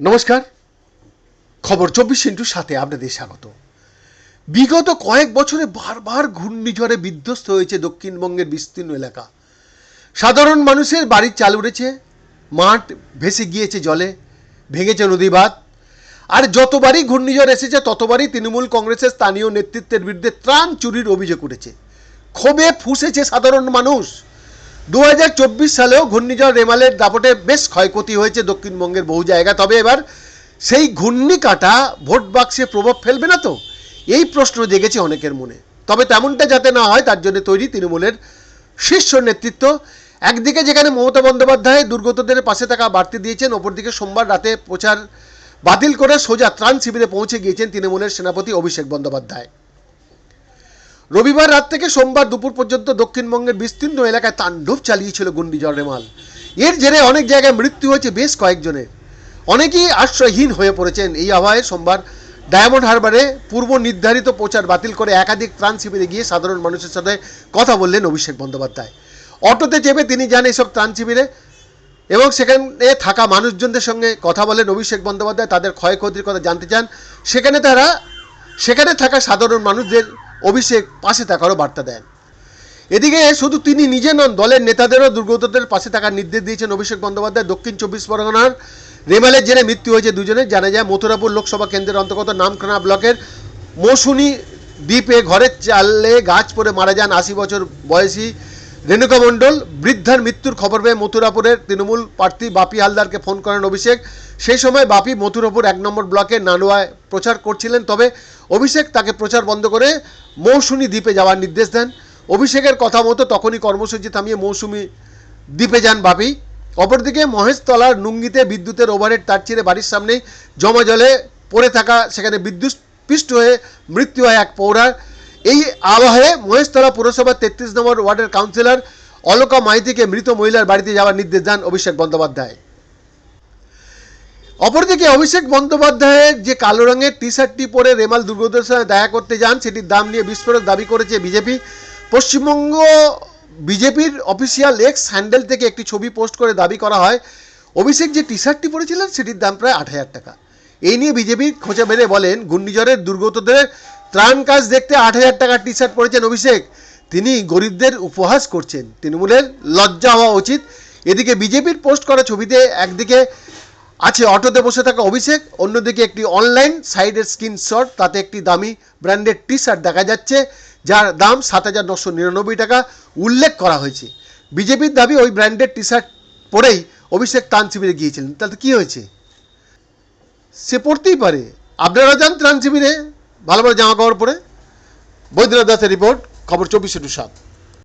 নমস্কার। খবর চব্বিশ ইন্টুর সাথে আপনাদের স্বাগত। বিগত কয়েক বছরে বারবার ঘূর্ণিঝড়ে বিধ্বস্ত হয়েছে দক্ষিণবঙ্গের বিস্তীর্ণ এলাকা। সাধারণ মানুষের বাড়ির চাল উড়েছে, মাঠ ভেসে গিয়েছে জলে, ভেঙেছে নদীবাঁধ। আর যতবারই ঘূর্ণিঝড় এসেছে, ততবারই তৃণমূল কংগ্রেসের স্থানীয় নেতৃত্বের বিরুদ্ধে ত্রাণ চুরির অভিযোগ উঠেছে। ক্ষোভে ফুঁসেছে সাধারণ মানুষ। দু হাজার চব্বিশ সালেও ঘূর্ণিঝড় রেমালের দাপটে বেশ ক্ষয়ক্ষতি হয়েছে দক্ষিণবঙ্গের বহু জায়গা। তবে এবার সেই ঘূর্ণিকাটা ভোট বাক্সে প্রভাব ফেলবে না তো? এই প্রশ্ন জেগেছে অনেকের মনে। তবে তেমনটা যাতে না হয়, তার জন্য তৈরি তৃণমূলের শীর্ষ নেতৃত্ব। একদিকে যেখানে মমতা বন্দ্যোপাধ্যায় দুর্গতদের পাশে থাকা বাড়তি দিয়েছেন, অপরদিকে সোমবার রাতে প্রচার বাতিল করে সোজা ত্রাণ শিবিরে পৌঁছে গিয়েছেন তৃণমূলের সেনাপতি অভিষেক বন্দ্যোপাধ্যায়। রবিবার রাত থেকে সোমবার দুপুর পর্যন্ত দক্ষিণবঙ্গের বিস্তীর্ণ এলাকায় তাণ্ডব চালিয়েছিল ঘূর্ণিঝড় রেমাল। এর জেরে অনেক জায়গায় মৃত্যু হয়েছে বেশ কয়েকজনের। অনেকেই আশ্রয়হীন হয়ে পড়েছেন। এই আবহাওয়ায় সোমবার ডায়মন্ড হারবারে পূর্ব নির্ধারিত প্রচার বাতিল করে একাধিক ত্রাণ শিবিরে গিয়ে সাধারণ মানুষের সাথে কথা বললেন অভিষেক বন্দ্যোপাধ্যায়। অটোতে চেপে তিনি যান এইসব ত্রাণ শিবিরে এবং সেখানে থাকা মানুষজনদের সঙ্গে কথা বলেন অভিষেক বন্দ্যোপাধ্যায়। তাদের ক্ষয়ক্ষতির কথা জানতে চান। সেখানে তারা সেখানে থাকা সাধারণ মানুষদের অভিষেক পাশে থাকারও বার্তা দেন। এদিকে শুধু তিনি নিজে নন, দলের নেতাদেরও দুর্গতদের পাশে থাকার নির্দেশ দিয়েছেন অভিষেক বন্দ্যোপাধ্যায়। দক্ষিণ চব্বিশ পরগনার রেমালের জেনে মৃত্যু হয়েছে দুজনের। জানা যায়, মথুরাপুর লোকসভা কেন্দ্রের অন্তর্গত নামখানা ব্লকের মৌসুনি দ্বীপে ঘরের চালে গাছ পড়ে মারা যান আশি বছর বয়সী রেণুকা মণ্ডল, বৃদ্ধার মৃত্যুর খবর পেয়ে মথুরাপুরের তৃণমূল প্রার্থী বাপি হালদারকে ফোন করেন অভিষেক। সেই সময় বাপি মথুরাপুর এক নম্বর ব্লকে নানুয়ায় প্রচার করছিলেন, তবে অভিষেক তাকে প্রচার বন্ধ করে মৌসুমী দ্বীপে যাওয়ার নির্দেশ দেন। অভিষেকের কথা মতো তখনই কর্মসূচি থামিয়ে মৌসুমী দ্বীপে যান বাপি। অপরদিকে মহেশতলার নুঙ্গিতে বিদ্যুতের ওভারের তার ছিঁড়ে বাড়ির সামনে জমা জলে পড়ে থাকা, সেখানে বিদ্যুৎ পিষ্ট হয়ে মৃত্যু হয় এক পৌরার। এই আবহে মহেশতলা পুরসভার তেত্রিশ নম্বর ওয়ার্ডের কাউন্সিলর অলকা মাইতিকে মৃত মহিলার বাড়িতে যাওয়ার নির্দেশ দেন অভিষেক বন্দ্যোপাধ্যায়। অপরদিকে অভিষেক বন্দ্যোপাধ্যায়ের যে কালো রঙের টি শার্টটি পরে রেমাল দুর্গদের সঙ্গে দেখা করতে যান, সেটির দাম নিয়ে বিস্ফোরক দাবি করেছে বিজেপি। পশ্চিমবঙ্গ বিজেপির অফিসিয়াল এক্স হ্যান্ডেল থেকে একটি ছবি পোস্ট করে দাবি করা হয়, অভিষেক যে টি শার্টটি পরেছিলেন, সেটির দাম প্রায় আট হাজার টাকা। এই নিয়ে বিজেপি খোঁচা মেরে বলেন, ঘূর্ণিঝড়ের দুর্গতদের ত্রাণ কাজ দেখতে আট হাজার টাকার টি শার্ট পরেছেন অভিষেক। তিনি গরিবদের উপহাস করছেন। তৃণমূলের লজ্জা হওয়া উচিত। এদিকে বিজেপির পোস্ট করা ছবিতে একদিকে আছে অটোতে বসে থাকা অভিষেক, অন্যদিকে একটি অনলাইন সাইডের স্ক্রিনশট, তাতে একটি দামি ব্র্যান্ডের টি শার্ট দেখা যাচ্ছে, যার দাম সাত হাজার নশো নিরানব্বই টাকা উল্লেখ করা হয়েছে। বিজেপির দাবি, ওই ব্র্যান্ডের টি শার্ট পরেই অভিষেক ত্রাণ শিবিরে গিয়েছিলেন। তাতে কী হয়েছে? সে পড়তেই পারে। আপনারা যান ত্রাণ শিবিরে। ভালো ভালো জামা কাপড় পরে বৈদ্যনাথ দাসের রিপোর্ট খবর চব্বিশে টু সাত।